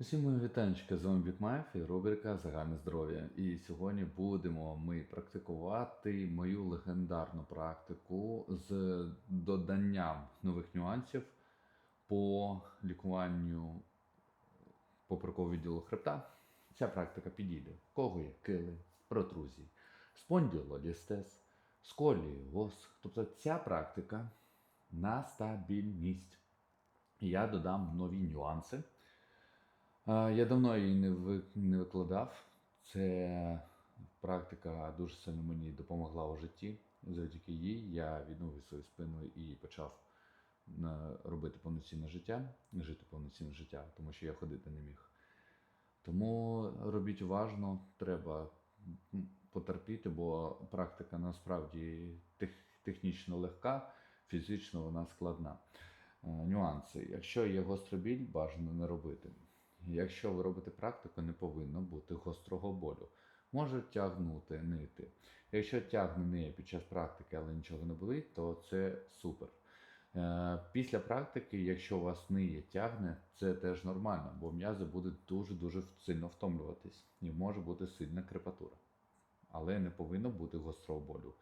Усім мої вітанечка, з вами Бікмайф і рубрика Загальне здоров'я. І сьогодні будемо ми практикувати мою легендарну практику з доданням нових нюансів по лікуванню поперекового відділу хребта. Ця практика підійде. В кого є кили, протрузії, спондилолістез, сколіоз. Тобто ця практика на стабільність. Я додам нові нюанси. Я давно її не, ви, не викладав. Це практика дуже сильно мені допомогла у житті. Завдяки їй я відновив свою спину і почав е, робити повноцінне життя, жити повноцінне життя, тому що я ходити не міг. Тому робіть уважно, треба потерпіти, бо практика насправді тех, технічно легка, фізично вона складна. Е, Нюанси. Якщо є гострий біль, бажано не робити. Якщо ви робите практику, не повинно бути гострого болю. Може тягнути, нити. Якщо тягне ниє під час практики, але нічого не болить, то це супер. Е, Після практики, якщо у вас ниє тягне, це теж нормально, бо м'язи будуть дуже-дуже сильно втомлюватись і може бути сильна крепатура. Але не повинно бути гострого болю.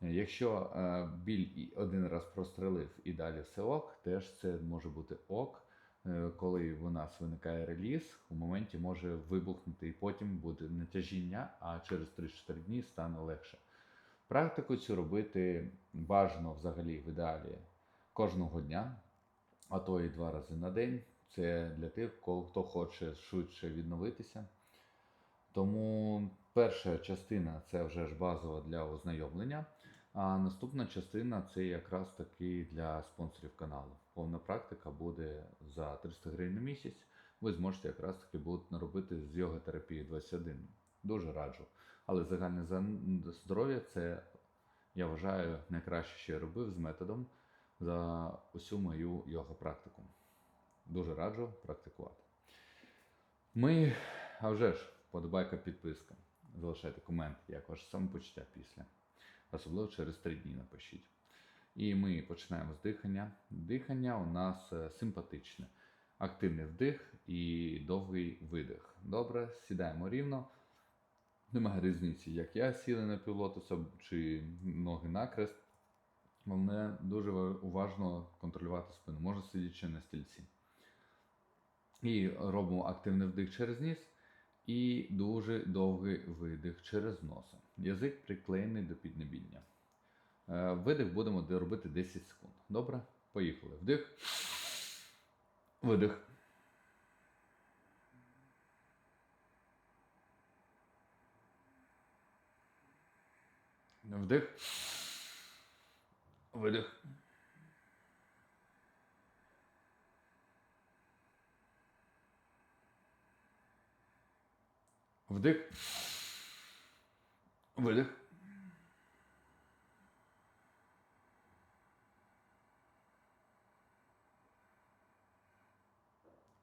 Якщо е, біль один раз прострелив і далі все ок, теж це може бути ок. Е, Коли у нас виникає реліз, у моменті може вибухнути і потім буде не тяжіння, а через 3-4 дні стане легше. Практику цю робити бажано взагалі в ідеалі кожного дня, а то і два рази на день. Це для тих, хто хоче швидше відновитися. Тому перша частина це вже ж базова для ознайомлення. А наступна частина це якраз таки для спонсорів каналу. Повна практика буде за 300 гривень на місяць. Ви зможете якраз таки будете наробити з йога терапії 21. Дуже раджу. Але загальне здоров'я це, я вважаю, найкраще, що я робив з методом за усю мою йога практику. Дуже раджу практикувати. Ми, а вже ж, подобайка, підписка. Залишайте комент, як ваше самопочуття після. Особливо через 3 дні напишіть. І ми починаємо з дихання. Дихання у нас е, симпатичне. Активний вдих і довгий видих. Добре, сідаємо рівно. Немає різниці, як я сіли на пілотуса чи ноги накрест. Головне дуже уважно контролювати спину. Можна сидячи на стільці. І робимо активний вдих через ніс і дуже довгий видих через носа. Язик приклеєний до піднебіння. Е, Видих будемо робити 10 секунд. Добре? Поїхали. Вдих. Видих. Вдих. Видих. Вдих. Видих.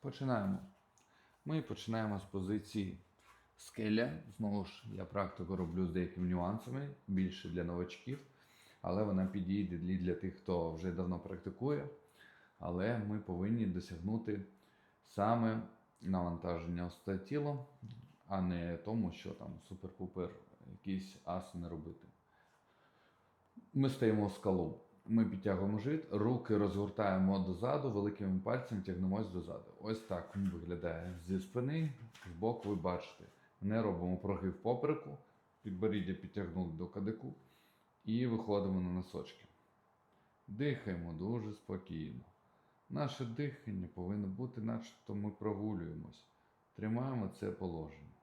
Починаємо. Ми починаємо з позиції скеля. Знову ж, я практику роблю з деякими нюансами, більше для новачків, але вона підійде для тих, хто вже давно практикує. Але ми повинні досягнути саме навантаження остеотіло, а не тому, що там супер-пупер якісь асани робити. Ми стоїмо в скалу. Ми підтягуємо живіт, руки розгортаємо дозаду, великими пальцями тягнемось дозаду. Ось так він виглядає зі спини, в бок ви бачите. Не робимо прогиб попереку, підборіддя підтягнули до кадику і виходимо на носочки. Дихаємо дуже спокійно. Наше дихання повинно бути, начебто ми прогулюємось. Тримаємо це положення.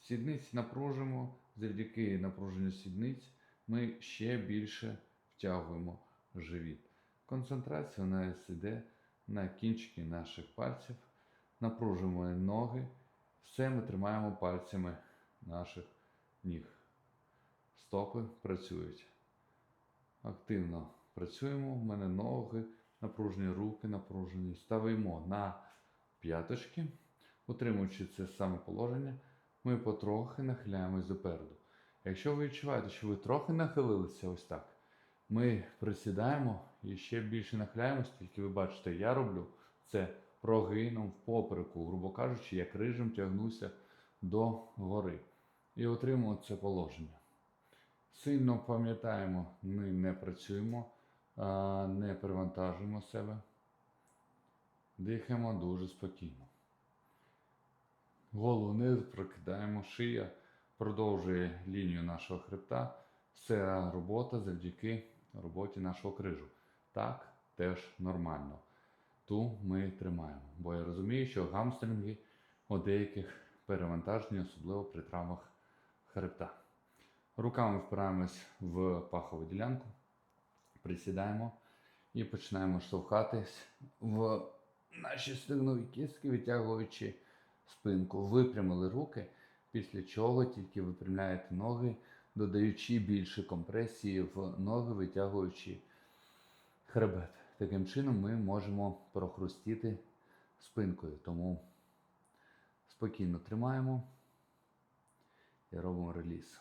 Сідниці напружимо, завдяки напруженню сідниць ми ще більше втягуємо живіт. концентрація у нас йде на кінчики наших пальців. Напружуємо ноги. Все ми тримаємо пальцями наших ніг. Стопи працюють. Активно працюємо. У мене ноги напружені, руки напружені. Ставимо на п'яточки, утримуючи це саме положення, ми потрохи нахиляємось допереду. Якщо ви відчуваєте, що ви трохи нахилилися ось так, ми присідаємо і ще більше нахиляємось, тільки ви бачите, я роблю це прогином в попереку, грубо кажучи, як рижем тягнуся до гори. І отримуємо це положення. Сильно пам'ятаємо, ми не працюємо, не перевантажуємо себе. Дихаємо дуже спокійно. Голову не прокидаємо, шия продовжує лінію нашого хребта. Це робота завдяки роботі нашого крижу. Так теж нормально. Ту ми тримаємо. Бо я розумію, що гамстринги у деяких перевантажені, особливо при травмах хребта. Руками впираємось в пахову ділянку, присідаємо і починаємо штовхатись в наші стегнові кістки, витягуючи спинку. Випрямили руки, після чого тільки випрямляєте ноги, додаючи більше компресії в ноги, витягуючи хребет. Таким чином ми можемо прохрустіти спинкою. Тому спокійно тримаємо і робимо реліз.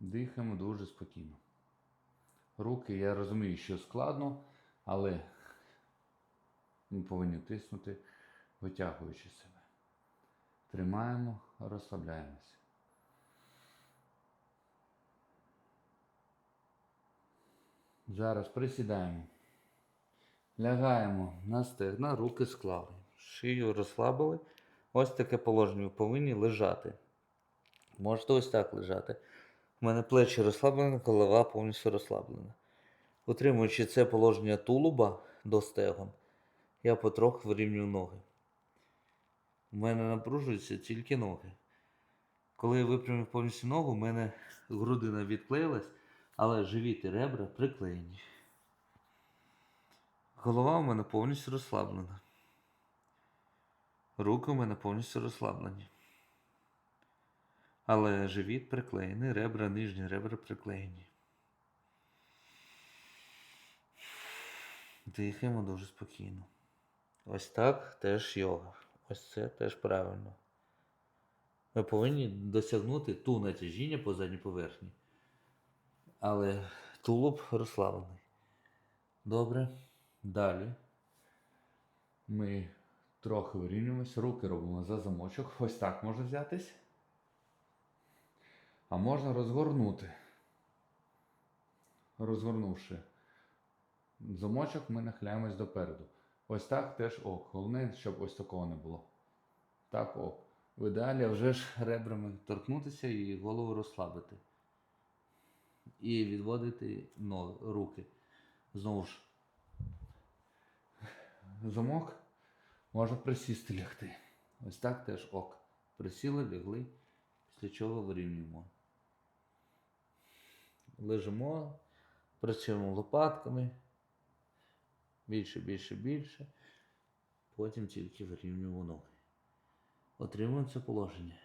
Дихаємо дуже спокійно. Руки, я розумію, що складно, але ми повинні тиснути, витягуючи себе. Тримаємо, розслабляємося. Зараз присідаємо. Лягаємо на стегна, руки склали. Шию розслабили. Ось таке положення. Ви повинні лежати. Можете ось так лежати. У мене плечі розслаблені, голова повністю розслаблена. Утримуючи це положення тулуба до стегон, я потроху вирівнюю ноги. У мене напружуються тільки ноги. Коли я випрямив повністю ногу, у мене грудина відклеїлась, але живіт і ребра приклеєні. Голова у мене повністю розслаблена. Руки у мене повністю розслаблені. Але живіт приклеєний, ребра, нижні ребра приклеєні. Дихаємо дуже спокійно. Ось так теж йога. Ось це теж правильно. Ми повинні досягнути ту натяжіння по задній поверхні. Але тулуб розслаблений. Добре. Далі. Ми трохи вирівнюємося, руки робимо за замочок. Ось так може взятись. А можна розгорнути. Розгорнувши замочок, ми нахиляємось допереду. Ось так теж ок. Головне, щоб ось такого не було. Так ок. В ідеалі вже ж ребрами торкнутися і голову розслабити. І відводити руки. Знову ж. Замок можна присісти лягти. Ось так теж ок. Присіли, лягли, після чого вирівнюємо. Лежимо, працюємо лопатками. Більше, більше, більше. Потім тільки вирівнюємо ноги. Отримуємо це положення.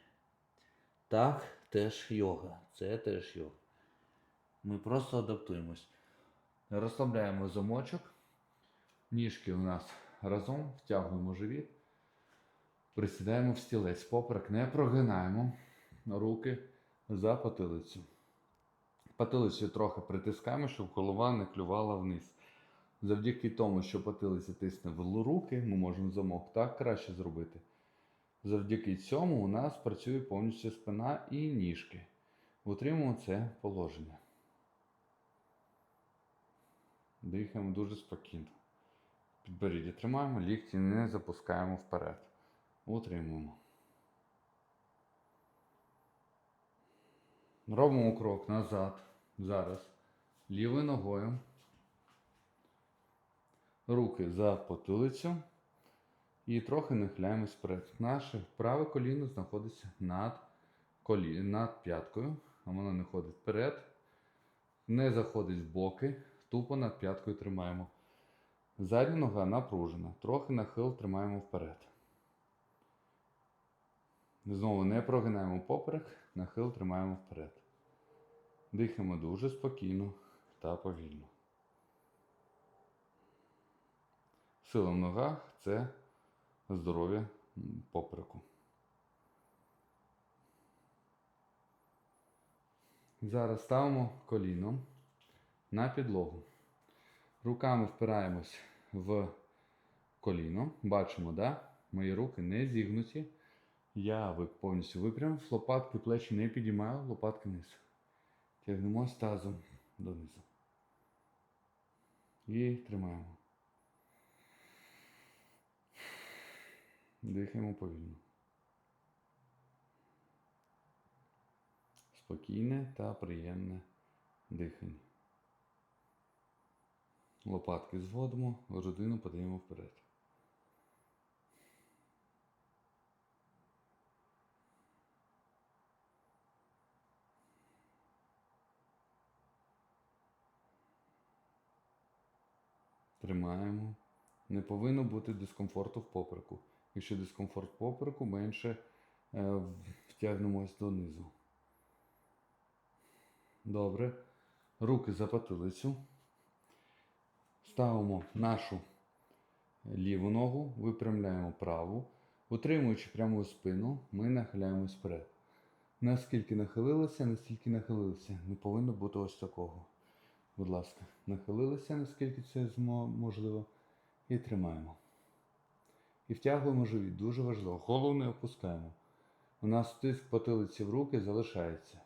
Так, теж йога. Це теж йога. Ми просто адаптуємось. Розслабляємо замочок. Ніжки у нас разом, втягуємо живіт. Присідаємо в стілець. Поперек не прогинаємо. Руки за потилицю. Потилицю трохи притискаємо, щоб голова не клювала вниз. Завдяки тому, що потилиця тисне в руки, ми можемо замок так краще зробити. Завдяки цьому у нас працює повністю спина і ніжки. Утримуємо це положення. Дихаємо дуже спокійно. Підборіддя тримаємо, лікті не запускаємо вперед. Утримуємо. Робимо крок назад. Зараз. Лівою ногою. Руки за потилицю. І трохи нахиляємось вперед. Наше праве коліно знаходиться над, колі... над п'яткою. А воно не ходить вперед. Не заходить в боки. Тупо над п'яткою тримаємо. Задня нога напружена. Трохи нахил тримаємо вперед. Знову не прогинаємо поперек, нахил тримаємо вперед. Дихаємо дуже спокійно та повільно. Сила в ногах це здоров'я попереку. Зараз ставимо коліно на підлогу. Руками впираємось в коліно. Бачимо, да? Мої руки не зігнуті. Я повністю випрямив, лопатки плечі не підіймаю, лопатки вниз. Тягнемо тазом донизу. І тримаємо. Дихаємо повільно. Спокійне та приємне дихання. Лопатки зводимо, грудину подаємо вперед. Тримаємо. Не повинно бути дискомфорту в попереку. Якщо дискомфорт в попереку, менше е, втягнемось донизу. Добре. Руки за потилицю. Ставимо нашу ліву ногу, випрямляємо праву. Утримуючи пряму спину, ми нахиляємось вперед. Наскільки нахилилися, настільки нахилилися. Не повинно бути ось такого. Будь ласка, нахилилися, наскільки це можливо. І тримаємо. І втягуємо живіт. Дуже важливо. Голову не опускаємо. У нас тиск потилиці в руки залишається.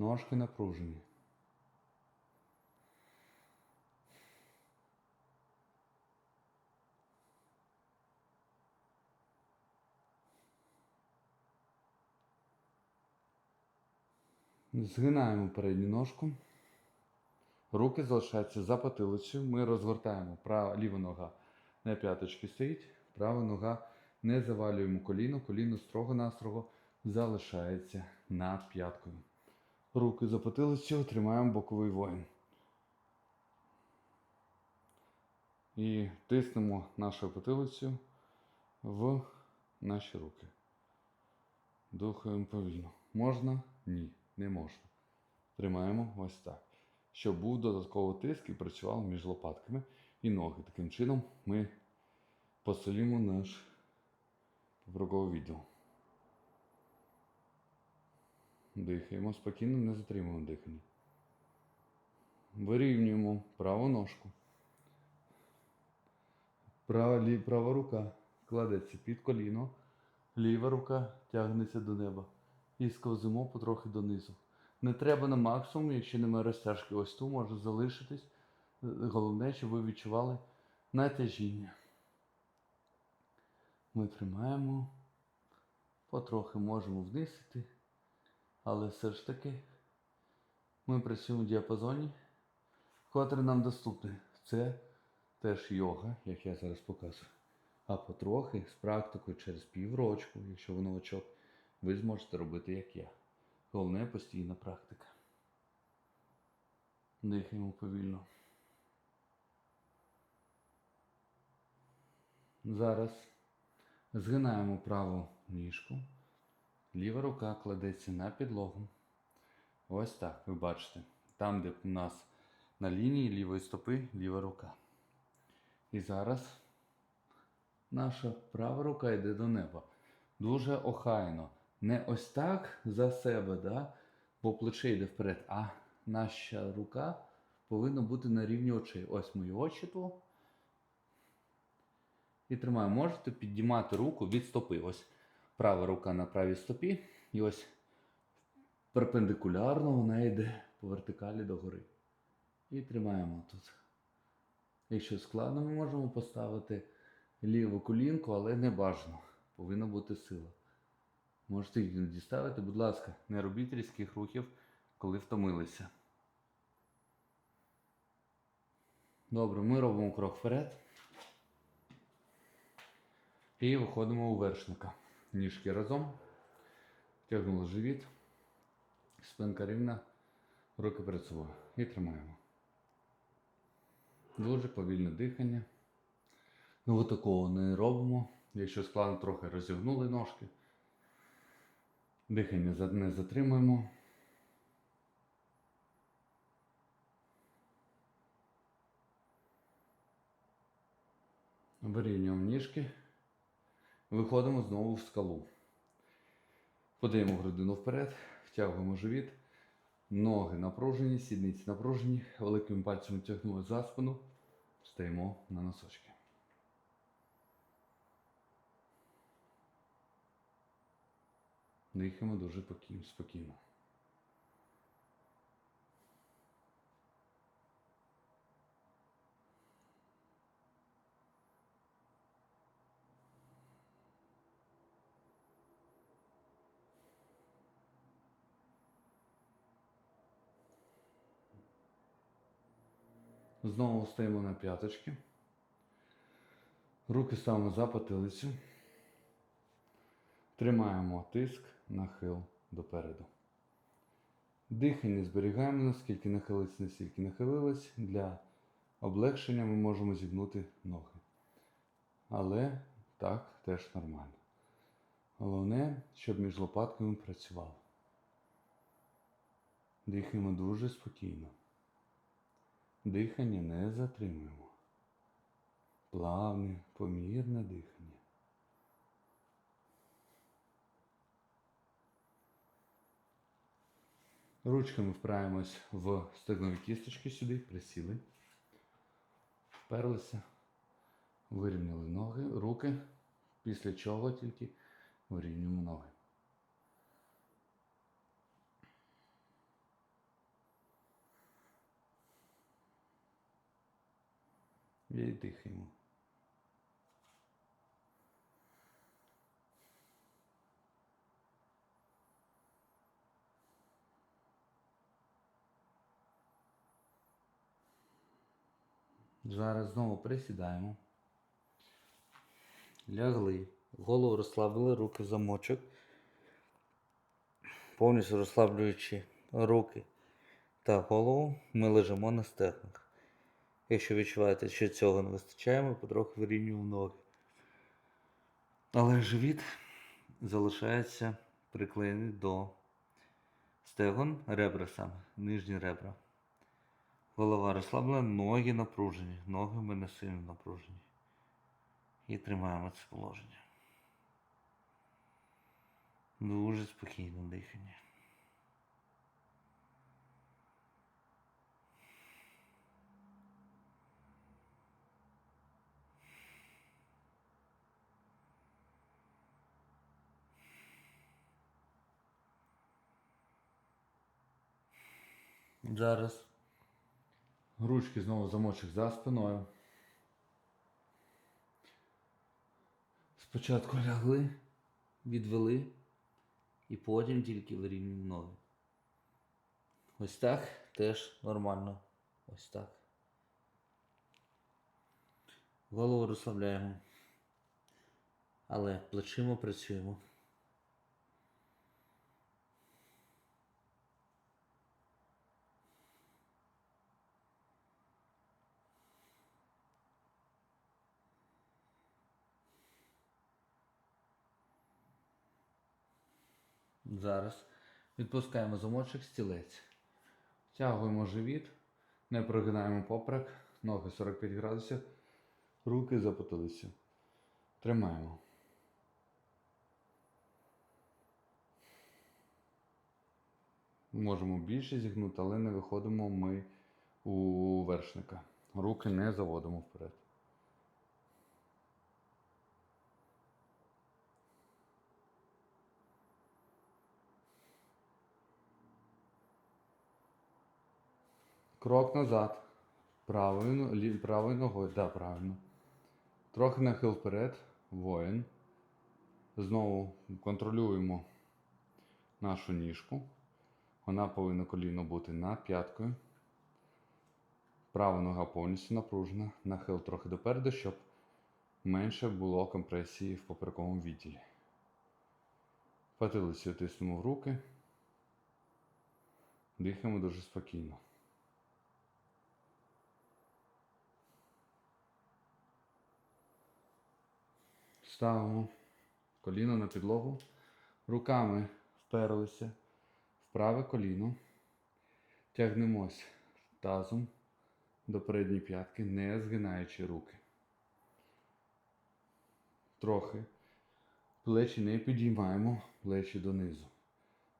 Ножки напружені. Згинаємо передню ножку. Руки залишаються за потилицею. Ми розгортаємо права, ліва нога на п'яточки стоїть, права нога не завалюємо коліно, коліно строго-настрого залишається над п'яткою. Руки за потилицю, тримаємо боковий воїн. І тиснемо нашою потилицю в наші руки. Духаємо повільно. Можна? Ні, не можна. Тримаємо ось так. Щоб був додатковий тиск і працював між лопатками і ноги. Таким чином ми посилимо наш поперековий відділ. Дихаємо спокійно, не затримуємо дихання. Вирівнюємо праву ножку. Права, лі, права рука кладеться під коліно, ліва рука тягнеться до неба. І сковзимо потрохи донизу. Не треба на максимум, якщо немає розтяжки, ось ту може залишитись. Головне, щоб ви відчували натяжіння. Ми тримаємо, потрохи можемо вниз іти, але все ж таки ми працюємо в діапазоні, котрий нам доступний. Це теж йога, як я зараз показую. А потрохи з практикою через піврочку, якщо ви новачок, ви зможете робити як я. Головне постійна практика. Дихаємо повільно. Зараз згинаємо праву ніжку. Ліва рука кладеться на підлогу. Ось так, ви бачите. Там, де у нас на лінії лівої стопи ліва рука. І зараз наша права рука йде до неба. Дуже охайно. Не ось так за себе, да? бо плече йде вперед, а наша рука повинна бути на рівні очей. Ось мої очі тут. І тримаю. Можете підіймати руку від стопи. Ось права рука на правій стопі. І ось перпендикулярно вона йде по вертикалі догори. І тримаємо тут. Якщо складно, ми можемо поставити ліву колінку, але не бажано. Повинна бути сила. Можете їх іноді ставити, будь ласка, не робіть різких рухів, коли втомилися. Добре, ми робимо крок вперед. І виходимо у вершника. Ніжки разом. Тягнули живіт. Спинка рівна, руки перед собою. І тримаємо. Дуже повільне дихання. Ну, такого не робимо. Якщо складно, трохи розігнули ножки. Дихання не затримуємо. Вирівнюємо ніжки. Виходимо знову в скалу. Подаємо грудину вперед, втягуємо живіт. Ноги напружені, сідниці напружені. Великими пальцями тягнули за спину. Стаємо на носочки. Дихаємо дуже спокійно. Знову стаємо на п'яточки. Руки ставимо за потилицю. Тримаємо тиск, нахил допереду. Дихання зберігаємо, наскільки нахилиться, настільки нахилилось. Для облегшення ми можемо зігнути ноги. Але так теж нормально. Головне, щоб між лопатками працювало. Дихаємо дуже спокійно. Дихання не затримуємо. Плавне, помірне дихання. Ручками впираємось в стегнові кісточки сюди, присіли. Вперлися, вирівняли ноги, руки, після чого тільки вирівнюємо ноги. І дихаємо. Зараз знову присідаємо. Лягли. Голову розслабили, руки замочок. Повністю розслаблюючи руки та голову, ми лежимо на стегнах. Якщо відчуваєте, що цього не вистачає, ми потроху вирівнюємо ноги. Але живіт залишається приклеєний до стегон, ребра саме, нижні ребра. Голова розслаблена, ноги напружені. Ноги в мене сильно напружені. І тримаємо це положення. Дуже спокійне дихання. Зараз ручки знову замочок за спиною. Спочатку лягли, відвели і потім тільки вирівнюємо ноги. Ось так теж нормально. Ось так. Голову розслабляємо. Але плечима працюємо. Зараз відпускаємо замочок стілець. Втягуємо живіт, не прогинаємо поперек, ноги 45 градусів, руки за. Тримаємо. Можемо більше зігнути, але не виходимо ми у вершника. Руки не заводимо вперед. Крок назад. Правою, лі- правою ногою. Да, правильно. Трохи нахил вперед. Воїн. Знову контролюємо нашу ніжку. Вона повинна коліно бути над п'яткою. Права нога повністю напружена. Нахил трохи допереду, щоб менше було компресії в поперековому відділі. Потилицю тиснемо в руки. Дихаємо дуже спокійно. Ставимо коліно на підлогу. Руками вперлися в праве коліно. Тягнемось тазом до передньої п'ятки, не згинаючи руки. Трохи. Плечі не підіймаємо, плечі донизу.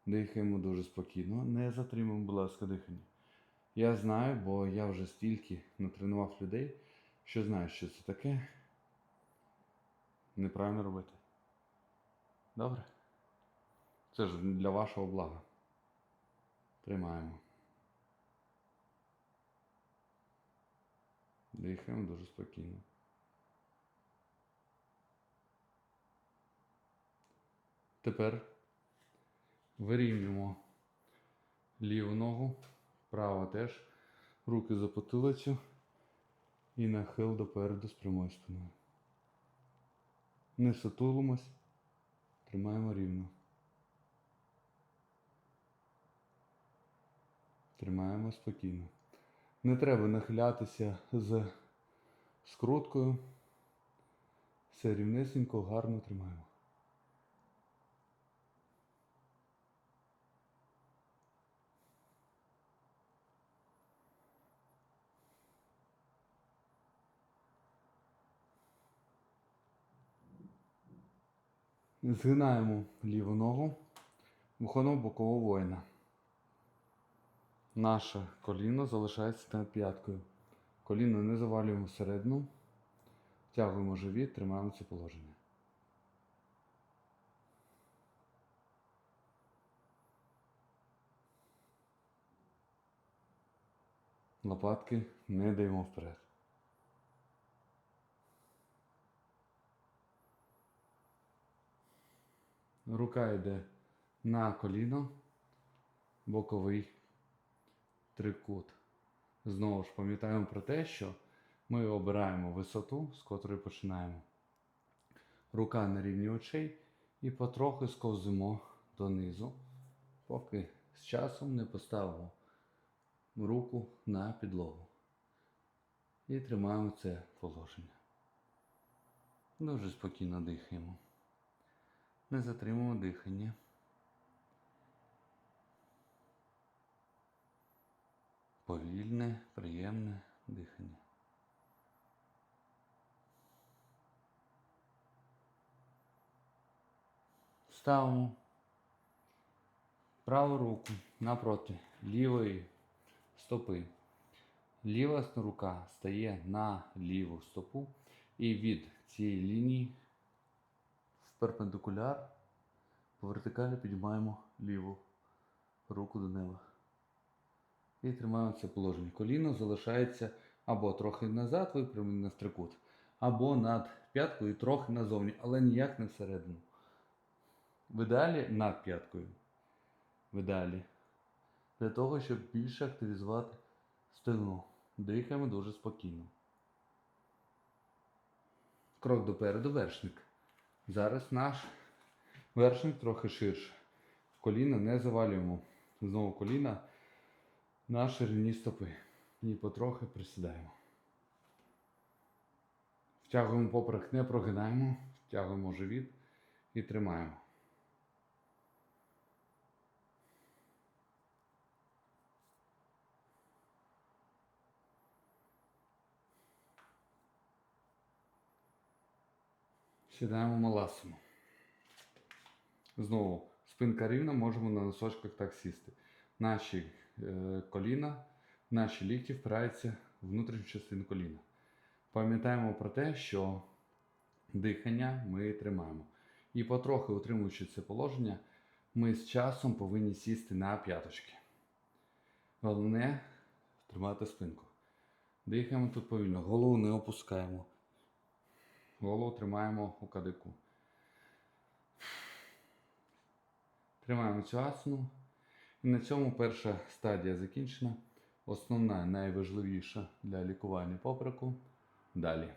Дихаємо дуже спокійно, не затримуємо, будь ласка, дихання. Я знаю, бо я вже стільки натренував людей, що знаю, що це таке. Неправильно робити. Добре? Це ж для вашого блага. Тримаємо. Дихаємо дуже спокійно. Тепер вирівнюємо ліву ногу, право теж, руки за потилицю і нахил допереду з прямою спиною. Не сутулимось, тримаємо рівно. Тримаємо спокійно. Не треба нахилятися з скруткою. Все рівнесенько, гарно тримаємо. Згинаємо ліву ногу, виходимо бокового воїна. Наше коліно залишається над п'яткою. Коліно не завалюємо всередину. Втягуємо живіт, тримаємо це положення. Лопатки не даємо вперед. Рука йде на коліно, боковий трикут. Знову ж пам'ятаємо про те, що ми обираємо висоту, з котрої починаємо. Рука на рівні очей і потрохи сковзимо донизу, поки з часом не поставимо руку на підлогу. І тримаємо це положення. Дуже спокійно дихаємо. Не затримуємо дихання. Повільне, приємне дихання. Ставимо праву руку напроти лівої стопи. Ліва рука стає на ліву стопу і від цієї лінії перпендикуляр по вертикалі піднімаємо ліву руку до неба. І тримаємо це положення. Коліно залишається або трохи назад, випрямлене в трикут, або над п'яткою трохи назовні, але ніяк не всередину. В ідеалі над п'яткою. В ідеалі. Для того, щоб більше активізувати спину. Дихаємо дуже спокійно. Крок допереду вершник. Зараз наш вершник трохи ширше. Коліна не завалюємо. Знову коліна на ширині стопи. І потрохи присідаємо. Втягуємо поперек, не прогинаємо, втягуємо живіт і тримаємо. Сідаємо маласину. Знову спинка рівна, можемо на носочках так сісти. Наші е, коліна, наші лікті впираються в внутрішню частину коліна. Пам'ятаємо про те, що дихання ми тримаємо. І потрохи утримуючи це положення, ми з часом повинні сісти на п'яточки. Головне тримати спинку. Дихаємо тут повільно, голову не опускаємо. Голову тримаємо у кадику. Тримаємо цю асану. І на цьому перша стадія закінчена. Основна, найважливіша для лікування попереку. Далі.